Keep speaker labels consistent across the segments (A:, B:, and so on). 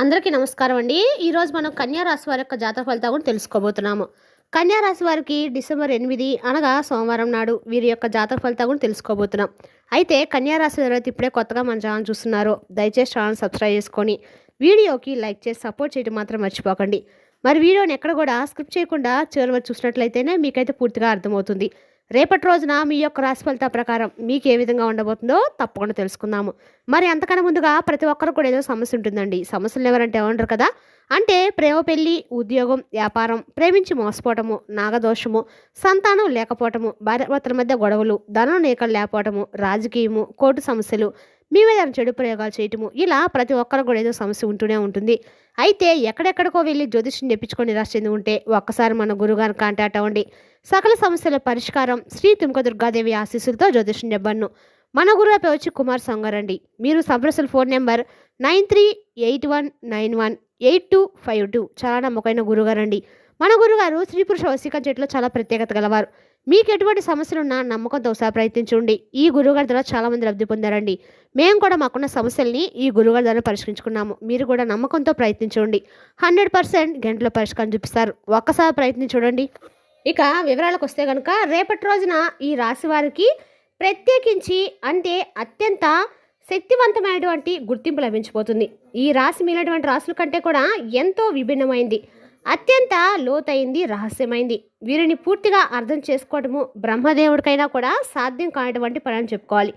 A: అందరికీ నమస్కారం అండి. ఈరోజు మనం కన్యా రాశి వారి యొక్క జాతక ఫలితాలు కూడా తెలుసుకోబోతున్నాము. కన్యా రాశి వారికి డిసెంబర్ ఎనిమిది అనగా సోమవారం నాడు వీరి యొక్క జాతక ఫలితాలు కూడా తెలుసుకోబోతున్నాం. అయితే కన్యా రాశి ఇప్పుడే కొత్తగా మన ఛానల్ చూస్తున్నారో. దయచేసి ఛానల్ సబ్స్క్రైబ్ చేసుకొని వీడియోకి లైక్ చేసి సపోర్ట్ చేయడం మాత్రం మర్చిపోకండి. మరి వీడియోని ఎక్కడ కూడా స్క్రిప్ట్ చేయకుండా చివరి వరకు చూసినట్లయితేనే మీకైతే పూర్తిగా అర్థమవుతుంది. రేపటి రోజున మీ యొక్క రాశి ఫలిత ప్రకారం మీకు ఏ విధంగా ఉండబోతుందో తప్పకుండా తెలుసుకుందాము. మరి అంతకన్నా ముందుగా ప్రతి ఒక్కరు కూడా ఏదో సమస్య ఉంటుందండి. సమస్యలు ఎవరంటే ఉండరు కదా. అంటే ప్రేమ పెళ్ళి ఉద్యోగం వ్యాపారం ప్రేమించి మోసపోవటము నాగదోషము సంతానం లేకపోవటము భార్యాభర్తల మధ్య గొడవలు ధనం నేకలు లేకపోవటము రాజకీయము కోర్టు సమస్యలు మీ మీద చెడు ప్రయోగాలు చేయటము. ఇలా ప్రతి ఒక్కరు కూడా ఏదో సమస్య ఉంటూనే ఉంటుంది. అయితే ఎక్కడెక్కడికో వెళ్ళి జ్యోతిష్యం తెప్పించుకొని నిరాశ చెంది ఉంటే ఒక్కసారి మన గురుగారిని కాంటాక్ట్ అవ్వండి. సకల సమస్యల పరిష్కారం శ్రీ తుమ్క దుర్గాదేవి ఆశీస్సులతో జ్యోతిష్యం చెప్పను మన గురువు వచ్చి కుమార్ సంగారండి. మీరు సంప్రసల్ phone number nine three eight one nine one eight two five two. చాలా నమ్మకమైన గురుగారండి. మన గురుగారు స్త్రీ పురుష వశీకరణ చెట్లో చాలా ప్రత్యేకత గలవారు. మీకు ఎటువంటి సమస్యలున్నా నమ్మకంతో ఒకసారి ప్రయత్నించండి. ఈ గురువుగారి ద్వారా చాలామంది లబ్ధి పొందారండి. మేము కూడా మాకున్న సమస్యల్ని ఈ గురువుగారి ద్వారా పరిష్కరించుకున్నాము. మీరు కూడా నమ్మకంతో ప్రయత్నించండి. హండ్రెడ్ పర్సెంట్ గంటలో పరిష్కారం చూపిస్తారు. ఒక్కసారి ప్రయత్నం చూడండి. ఇక వివరాలకు వస్తే కనుక రేపటి రోజున ఈ రాశి వారికి ప్రత్యేకించి అంటే అత్యంత శక్తివంతమైనటువంటి గుర్తింపు లభించబోతుంది. ఈ రాశి మిగిలినటువంటి రాశుల కంటే కూడా ఎంతో విభిన్నమైంది. అత్యంత లోతైంది రహస్యమైంది. వీరిని పూర్తిగా అర్థం చేసుకోవడము బ్రహ్మదేవుడికైనా కూడా సాధ్యం కానటువంటి పని అని చెప్పుకోవాలి.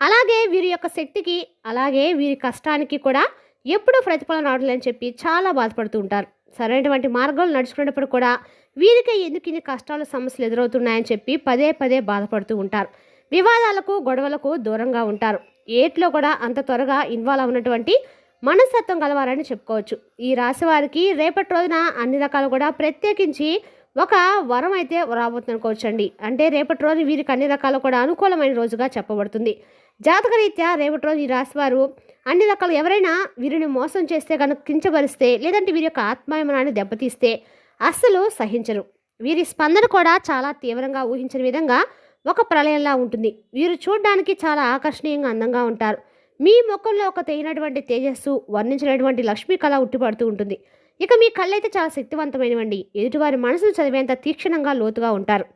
A: అలాగే వీరి యొక్క శక్తికి అలాగే వీరి కష్టానికి కూడా ఎప్పుడూ ప్రతిఫలం రావట్లేదని చెప్పి చాలా బాధపడుతూ ఉంటారు. సరైనటువంటి మార్గాలు నడుచుకునేటప్పుడు కూడా వీరికే ఎందుకు ఇన్ని కష్టాలు సమస్యలు ఎదురవుతున్నాయని చెప్పి పదే పదే బాధపడుతూ ఉంటారు. వివాదాలకు గొడవలకు దూరంగా ఉంటారు. ఏట్లో కూడా అంత త్వరగా ఇన్వాల్వ్ అవునటువంటి మనస్తత్వం కలవారని చెప్పుకోవచ్చు. ఈ రాశి వారికి రేపటి రోజున అన్ని రకాలు కూడా ప్రత్యేకించి ఒక వరం అయితే రాబోతుందనుకోవచ్చండి. అంటే రేపటి రోజు వీరికి అన్ని రకాలు కూడా అనుకూలమైన రోజుగా చెప్పబడుతుంది. జాతకరీత్యా రేపటి రోజు ఈ రాశి వారు అన్ని రకాలు ఎవరైనా వీరిని మోసం చేస్తే కనుక కించబరిస్తే లేదంటే వీరి యొక్క ఆత్మాభిమానాన్ని దెబ్బతీస్తే అస్సలు సహించరు. వీరి స్పందన కూడా చాలా తీవ్రంగా ఊహించిన విధంగా ఒక ప్రళయంలా ఉంటుంది. వీరు చూడడానికి చాలా ఆకర్షణీయంగా అందంగా ఉంటారు. మీ ముఖంలో ఒక తేయినటువంటి తేజస్సు వర్ణించినటువంటి లక్ష్మీ కళ ఉట్టిపడుతూ ఉంటుంది. ఇక మీ కళ్ళైతే చాలా శక్తివంతమైనవండి. ఎదుటివారి మనసును చదివేంత తీక్షణంగా లోతుగా ఉంటారు.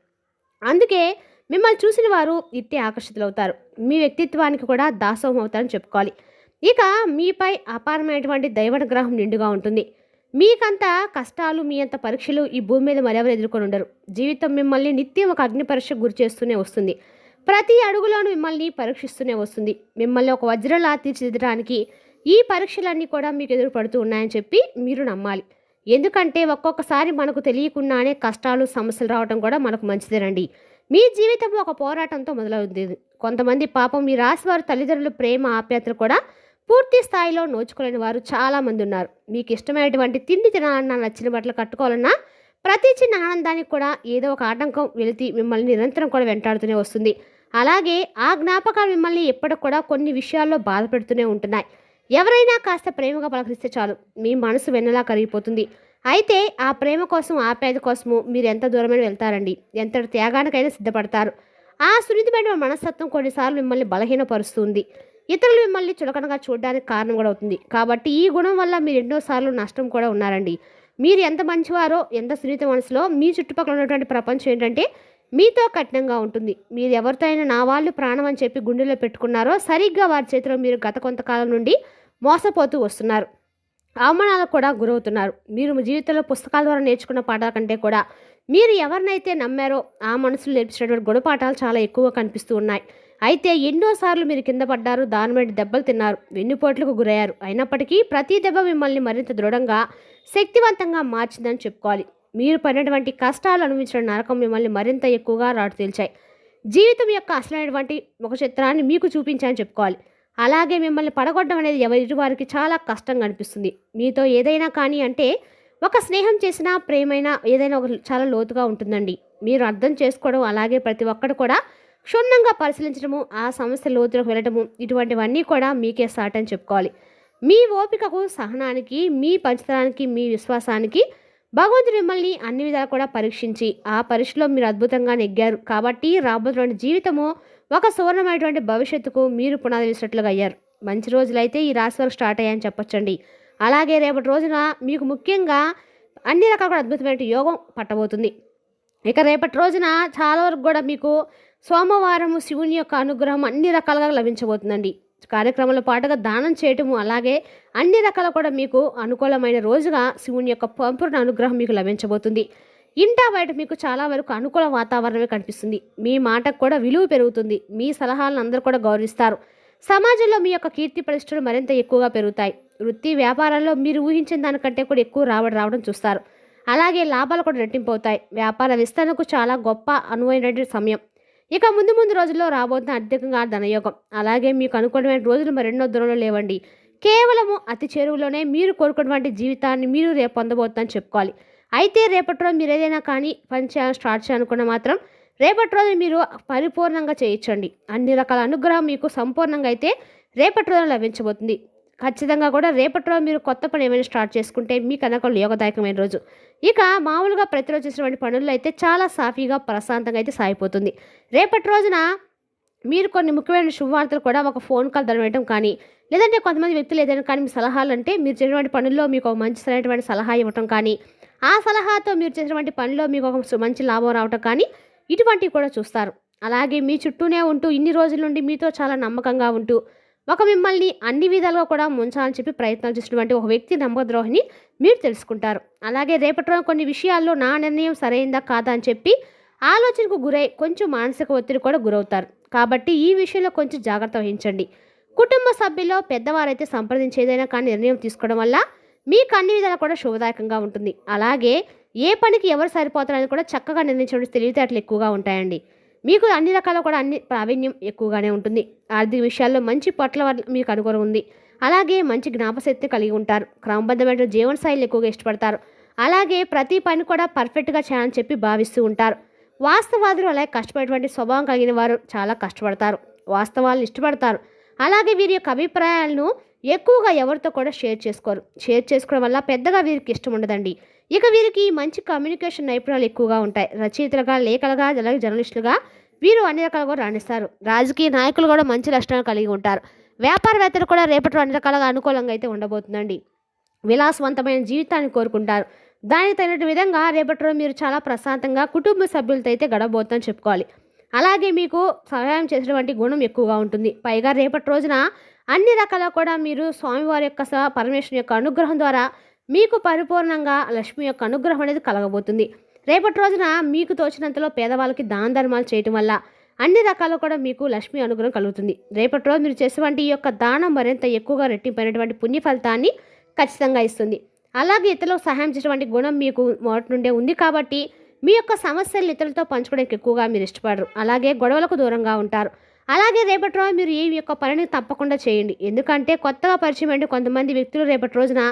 A: అందుకే మిమ్మల్ని చూసిన వారు ఇట్టే ఆకర్షితులవుతారు. మీ వ్యక్తిత్వానికి కూడా దాసోహం అవుతారని చెప్పుకోవాలి. ఇక మీపై అపారమైనటువంటి దైవానుగ్రహం నిండుగా ఉంటుంది. మీకంత కష్టాలు మీ అంత పరీక్షలు ఈ భూమి మీద మరెవరు ఎదుర్కొని ఉండరు జీవితం మిమ్మల్ని నిత్యం ఒక అగ్నిపరీక్ష గురి చేస్తూనే వస్తుంది. ప్రతి అడుగులోనూ మిమ్మల్ని పరీక్షిస్తూనే వస్తుంది. మిమ్మల్ని ఒక వజ్రలా తీర్చిదిద్దడానికి ఈ పరీక్షలన్నీ కూడా మీకు ఎదురు పడుతూ ఉన్నాయని చెప్పి మీరు నమ్మాలి. ఎందుకంటే ఒక్కొక్కసారి మనకు తెలియకుండానే కష్టాలు సమస్యలు రావడం కూడా మనకు మంచిదేనండి. మీ జీవితం ఒక పోరాటంతో మొదలవుతుంది. కొంతమంది పాపం మీ రాశి వారు తల్లిదండ్రుల ప్రేమ ఆప్యాయతలు కూడా పూర్తి స్థాయిలో నోచుకోలేని వారు చాలామంది ఉన్నారు. మీకు ఇష్టమైనటువంటి తిండి తినాలన్నా నచ్చిన బట్టలు కట్టుకోవాలన్నా ప్రతి చిన్న ఆనందానికి కూడా ఏదో ఒక ఆటంకం వెళితి మిమ్మల్ని నిరంతరం కూడా వెంటాడుతూనే వస్తుంది. అలాగే ఆ జ్ఞాపకాలు మిమ్మల్ని ఎప్పటికి కూడా కొన్ని విషయాల్లో బాధ పెడుతూనే ఉంటున్నాయి. ఎవరైనా కాస్త ప్రేమగా పలకరిస్తే చాలు. మీ మనసు వెన్నలా కరిగిపోతుంది. అయితే ఆ ప్రేమ కోసం ఆప్యాయత కోసము మీరు ఎంత దూరమైన వెళ్తారండి? ఎంత త్యాగానికైనా సిద్ధపడతారు. ఆ సున్నితమైన మనస్తత్వం కొన్నిసార్లు మిమ్మల్ని బలహీనపరుస్తుంది. ఇతరులు మిమ్మల్ని చులకనగా చూడడానికి కారణం కూడా అవుతుంది. కాబట్టి ఈ గుణం వల్ల మీరు ఎన్నోసార్లు నష్టం కూడా ఉన్నారండి. మీరు ఎంత మంచివారో ఎంత సున్నిత మనసులో మీ చుట్టుపక్కల ఉన్నటువంటి ప్రపంచం ఏంటంటే మీతో కఠినంగా ఉంటుంది. మీరు ఎవరితో అయినా నా వాళ్ళు ప్రాణం అని చెప్పి గుండెలో పెట్టుకున్నారో సరిగ్గా వారి చేతిలో మీరు గత కొంతకాలం నుండి మోసపోతూ వస్తున్నారు. అవమానాలకు కూడా గురవుతున్నారు. మీరు మీ జీవితంలో పుస్తకాల ద్వారా నేర్చుకున్న పాఠాల కంటే కూడా మీరు ఎవరినైతే నమ్మారో ఆ మనసులు నేర్పించినటువంటి గుణపాఠాలు చాలా ఎక్కువగా కనిపిస్తూ ఉన్నాయి. అయితే ఎన్నోసార్లు మీరు కింద పడ్డారు దాని మీద దెబ్బలు తిన్నారు వెన్నుపోట్లకు గురయ్యారు. అయినప్పటికీ ప్రతి దెబ్బ మిమ్మల్ని మరింత దృఢంగా శక్తివంతంగా మార్చిందని చెప్పుకోవాలి. మీరు పడినటువంటి కష్టాలు అనుభవించిన నరకం మిమ్మల్ని మరింత ఎక్కువగా రాటు తేల్చాయి. జీవితం యొక్క అసలైనటువంటి ఒక చిత్రాన్ని మీకు చూపించాలని చెప్పుకోవాలి. అలాగే మిమ్మల్ని పడగొట్టడం అనేది ఎవరి వారికి చాలా కష్టంగా అనిపిస్తుంది. మీతో ఏదైనా కానీ అంటే ఒక స్నేహం చేసినా ప్రేమైనా ఏదైనా ఒక చాలా లోతుగా ఉంటుందండి. మీరు అర్థం చేసుకోవడం అలాగే ప్రతి ఒక్కరు కూడా క్షుణ్ణంగా పరిశీలించడము ఆ సమస్య లోతులకు వెళ్ళటము ఇటువంటివన్నీ కూడా మీకే సాటని చెప్పుకోవాలి. మీ ఓపికకు సహనానికి మీ పంచతనానికి మీ విశ్వాసానికి భగవంతుడు మిమ్మల్ని అన్ని విధాలు కూడా పరీక్షించి ఆ పరీక్షలో మీరు అద్భుతంగా నెగ్గారు. కాబట్టి రాబోతున్న జీవితము ఒక సువర్ణమైనటువంటి భవిష్యత్తుకు మీరు పునాది వేసినట్లుగా అయ్యారు. మంచి రోజులైతే ఈ రాశి వరకు స్టార్ట్ అయ్యాయని చెప్పొచ్చండి. అలాగే రేపటి రోజున మీకు ముఖ్యంగా అన్ని రకాల కూడా అద్భుతమైన యోగం పట్టబోతుంది. ఇక రేపటి రోజున చాలా వరకు కూడా మీకు సోమవారం శివుని యొక్క అనుగ్రహం అన్ని రకాలుగా లభించబోతుందండి. కార్యక్రమంలో పాటుగా దానం చేయటము అలాగే అన్ని రకాల కూడా మీకు అనుకూలమైన రోజుగా శివుని యొక్క సంపూర్ణ అనుగ్రహం మీకు లభించబోతుంది. ఇంటా బయట మీకు చాలా వరకు అనుకూల వాతావరణమే కనిపిస్తుంది. మీ మాటకు కూడా విలువ పెరుగుతుంది. మీ సలహాలను అందరూ కూడా గౌరవిస్తారు. సమాజంలో మీ యొక్క కీర్తి ప్రతిష్టలు మరింత ఎక్కువగా పెరుగుతాయి. వృత్తి వ్యాపారాల్లో మీరు ఊహించిన దానికంటే కూడా ఎక్కువ రాబడి రావడం చూస్తారు. అలాగే లాభాలు కూడా రెట్టింపు అవుతాయి. వ్యాపార విస్తరణకు చాలా గొప్ప అనువైన సమయం. ఇక ముందు ముందు రోజుల్లో రాబోతున్న అధికంగా ధనయోగం. అలాగే మీకు అనుకూలమైన రోజులు మరెన్నో దూరంలో లేవండి. కేవలము అతి చెరువులోనే మీరు కోరుకున్నటువంటి జీవితాన్ని మీరు రేపు పొందబోతుందని చెప్పుకోవాలి. అయితే రేపటి రోజు మీరు ఏదైనా కానీ పని చేయాలని స్టార్ట్ చేయాలనుకున్న మాత్రం రేపటి రోజు మీరు పరిపూర్ణంగా చేయించండి. అన్ని రకాల అనుగ్రహం మీకు సంపూర్ణంగా అయితే రేపటి రోజున లభించబోతుంది. ఖచ్చితంగా కూడా రేపటి రోజు మీరు కొత్త పని ఏమైనా స్టార్ట్ చేసుకుంటే మీకు కనుక యోగదాయకమైన రోజు. ఇక మామూలుగా ప్రతిరోజు చేసినటువంటి పనుల్లో అయితే చాలా సాఫీగా ప్రశాంతంగా అయితే సాగిపోతుంది. రేపటి రోజున మీరు కొన్ని ముఖ్యమైన శుభవార్తలు కూడా ఒక ఫోన్ కాల్ ధర కానీ లేదంటే కొంతమంది వ్యక్తులు ఏదైనా కానీ మీ సలహాలు అంటే మీరు చేసినటువంటి పనుల్లో మీకు ఒక మంచి సరైనటువంటి సలహా ఇవ్వటం కానీ ఆ సలహాతో మీరు చేసినటువంటి పనిలో మీకు ఒక మంచి లాభం రావటం కానీ ఇటువంటివి కూడా చూస్తారు. అలాగే మీ చుట్టూనే ఉంటూ ఇన్ని రోజుల నుండి మీతో చాలా నమ్మకంగా ఉంటూ ఒక మిమ్మల్ని అన్ని విధాలుగా కూడా ముంచాలని చెప్పి ప్రయత్నాలు చేసినటువంటి ఒక వ్యక్తి నమ్మద్రోహిని మీరు తెలుసుకుంటారు. అలాగే రేపటి కొన్ని విషయాల్లో నా నిర్ణయం సరైందా కాదా అని చెప్పి ఆలోచనకు గురై కొంచెం మానసిక ఒత్తిడి కూడా గురవుతారు. కాబట్టి ఈ విషయంలో కొంచెం జాగ్రత్త వహించండి. కుటుంబ సభ్యుల్లో పెద్దవారైతే సంప్రదించేదైనా కానీ నిర్ణయం తీసుకోవడం వల్ల మీకు అన్ని విధాలు కూడా శుభదాయకంగా ఉంటుంది. అలాగే ఏ పనికి ఎవరు సరిపోతారని కూడా చక్కగా నిర్ణయించడం తెలివితేటలు ఎక్కువగా ఉంటాయండి. మీకు అన్ని రకాల కూడా అన్ని ప్రావీణ్యం ఎక్కువగానే ఉంటుంది. ఆర్థిక విషయాల్లో మంచి పట్ల మీకు అనుకూలం ఉంది. అలాగే మంచి జ్ఞాపశక్తి కలిగి ఉంటారు. క్రమబద్ధమైన జీవనశైలి ఎక్కువగా ఇష్టపడతారు. అలాగే ప్రతి పని కూడా పర్ఫెక్ట్గా చేయాలని చెప్పి భావిస్తూ ఉంటారు. వాస్తవాదులు అలాగే కష్టపడేటువంటి స్వభావం కలిగిన వారు చాలా కష్టపడతారు. వాస్తవాలను ఇష్టపడతారు. అలాగే వీరి యొక్క అభిప్రాయాలను ఎక్కువగా ఎవరితో కూడా షేర్ చేసుకోరు. షేర్ చేసుకోవడం వల్ల పెద్దగా వీరికి ఇష్టం ఉండదండి. ఇక వీరికి మంచి కమ్యూనికేషన్ నైపుణ్యాలు ఎక్కువగా ఉంటాయి. రచయితలుగా లేఖలుగా అలాగే జర్నలిస్టులుగా వీరు అన్ని రకాలుగా రాణిస్తారు. రాజకీయ నాయకులు కూడా మంచి లక్షణాలు కలిగి ఉంటారు. వ్యాపారవేత్తలు కూడా రేపటి అన్ని రకాలుగా అనుకూలంగా అయితే ఉండబోతుందండి. విలాసవంతమైన జీవితాన్ని కోరుకుంటారు. దానికి తగినట్టు విధంగా రేపటి రోజు మీరు చాలా ప్రశాంతంగా కుటుంబ సభ్యులతో అయితే గడబోతుందని చెప్పుకోవాలి. అలాగే మీకు సహాయం చేసినటువంటి గుణం ఎక్కువగా ఉంటుంది. పైగా రేపటి రోజున అన్ని రకాల కూడా మీరు స్వామివారి యొక్క పరమేశ్వరుని యొక్క అనుగ్రహం ద్వారా మీకు పరిపూర్ణంగా లక్ష్మి యొక్క అనుగ్రహం అనేది కలగబోతుంది. రేపటి రోజున మీకు తోచినంతలో పేదవాళ్ళకి దాన ధర్మాలు చేయటం వల్ల అన్ని రకాలు కూడా మీకు లక్ష్మి అనుగ్రహం కలుగుతుంది. రేపటి రోజు మీరు చేసేటువంటి ఈ యొక్క దానం మరింత ఎక్కువగా రెట్టింపైనటువంటి పుణ్య ఫలితాన్ని ఖచ్చితంగా ఇస్తుంది. అలాగే ఇతరులకు సహాయం చేసేటువంటి గుణం మీకు మొదటి నుండే ఉంది కాబట్టి మీ యొక్క సమస్యలు ఇతరులతో పంచుకోవడానికి ఎక్కువగా మీరు ఇష్టపడరు. అలాగే గొడవలకు దూరంగా ఉంటారు. అలాగే రేపటి రోజు మీరు ఈ యొక్క పనిని తప్పకుండా చేయండి. ఎందుకంటే కొత్తగా పరిచయం అంటే కొంతమంది వ్యక్తులు రేపటి రోజున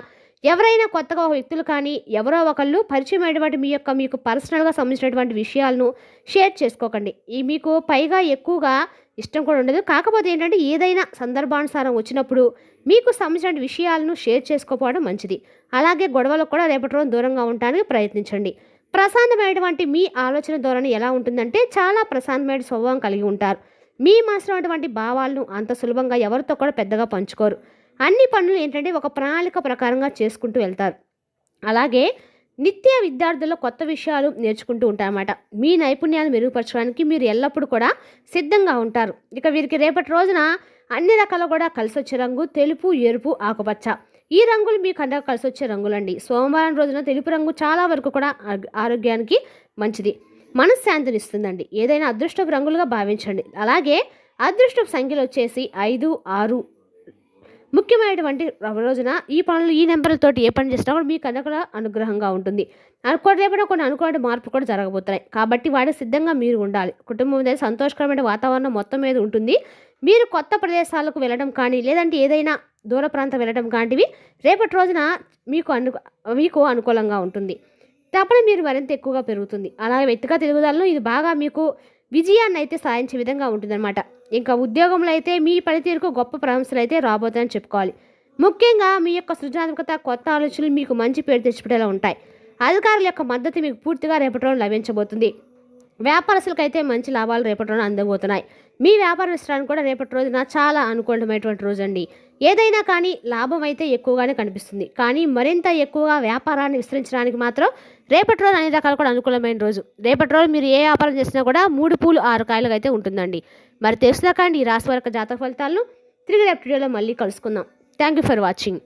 A: ఎవరైనా కొత్తగా ఒక వ్యక్తులు కానీ ఎవరో ఒకళ్ళు పరిచయం మీ యొక్క మీకు పర్సనల్గా సంబంధించినటువంటి విషయాలను షేర్ చేసుకోకండి. ఈ మీకు పైగా ఎక్కువగా ఇష్టం కూడా ఉండదు. కాకపోతే ఏంటంటే ఏదైనా సందర్భానుసారం వచ్చినప్పుడు మీకు సంబంధించిన విషయాలను షేర్ చేసుకోకపోవడం మంచిది. అలాగే గొడవలకు కూడా రేపటి రోజు దూరంగా ఉండడానికి ప్రయత్నించండి. ప్రశాంతమైనటువంటి మీ ఆలోచన ధోరణి ఎలా ఉంటుందంటే చాలా ప్రశాంతమైన స్వభావం కలిగి ఉంటారు. మీ మనసులోటువంటి భావాలను అంత సులభంగా ఎవరితో కూడా పెద్దగా పంచుకోరు. అన్ని పనులు ఏంటంటే ఒక ప్రణాళిక ప్రకారంగా చేసుకుంటూ వెళ్తారు. అలాగే నిత్య విద్యార్థుల్లో కొత్త విషయాలు నేర్చుకుంటూ ఉంటారన్నమాట మీ నైపుణ్యాలు మెరుగుపరచడానికి మీరు ఎల్లప్పుడూ కూడా సిద్ధంగా ఉంటారు. ఇక వీరికి రేపటి రోజున అన్ని రకాలు కూడా కలిసి వచ్చే రంగు తెలుపు ఎరుపు ఆకుపచ్చ. ఈ రంగులు మీకు అందరూ కలిసి వచ్చే రంగులండి. సోమవారం రోజున తెలుపు రంగు చాలా వరకు కూడా ఆరోగ్యానికి మంచిది. మనశ్శాంతిని ఇస్తుందండి. ఏదైనా అదృష్టపు రంగులుగా భావించండి. అలాగే అదృష్టపు సంఖ్యలు వచ్చేసి ఐదు ఆరు ముఖ్యమైనటువంటి రోజున ఈ పనులు ఈ నెంబర్లతోటి ఏ పని చేసినా కూడా మీకు అనుకూల అనుగ్రహంగా ఉంటుంది. అనుకో కొన్ని అనుకూల మార్పు కూడా జరగబోతున్నాయి. కాబట్టి వాటికి సిద్ధంగా మీరు ఉండాలి. కుటుంబం మీద సంతోషకరమైన వాతావరణం మొత్తం మీద ఉంటుంది. మీరు కొత్త ప్రదేశాలకు వెళ్ళడం కానీ లేదంటే ఏదైనా దూర ప్రాంతం వెళ్ళడం కాంటివి రేపటి రోజున మీకు అను మీకు అనుకూలంగా ఉంటుంది. తప్పని మీరు మరింత ఎక్కువగా పెరుగుతుంది. అలాగే వ్యక్తిగత ఎదుగుదలను ఇది బాగా మీకు విజయాన్ని అయితే సాధించే విధంగా ఉంటుందన్నమాట. ఇంకా ఉద్యోగంలో అయితే మీ పనితీరుకు గొప్ప ప్రశంసలు అయితే రాబోతుందని చెప్పుకోవాలి. ముఖ్యంగా మీ యొక్క సృజనాత్మకత కొత్త ఆలోచనలు మీకు మంచి పేరు తెచ్చిపెట్టేలా ఉంటాయి. అధికారుల యొక్క మద్దతు మీకు పూర్తిగా రేపటి రోజు లభించబోతుంది. వ్యాపారస్తులకు అయితే మంచి లాభాలు రేపటి రోజున అందబోతున్నాయి. మీ వ్యాపార విస్తరణకు కూడా రేపటి రోజున చాలా అనుకూలమైనటువంటి రోజు అండి. ఏదైనా కానీ లాభం అయితే ఎక్కువగానే కనిపిస్తుంది. కానీ మరింత ఎక్కువగా వ్యాపారాన్ని విస్తరించడానికి మాత్రం రేపటి రోజు అన్ని రకాలు కూడా అనుకూలమైన రోజు. రేపటి రోజు మీరు ఏ వ్యాపారం చేసినా కూడా మూడు పూలు ఆరు కాయలుగా అయితే ఉంటుందండి. మరి తెలుసుదాకండి ఈ రాశి వరకు జాతక ఫలితాలను తిరిగి రేపటి వీడియోలో మళ్ళీ కలుసుకుందాం. Thank you for watching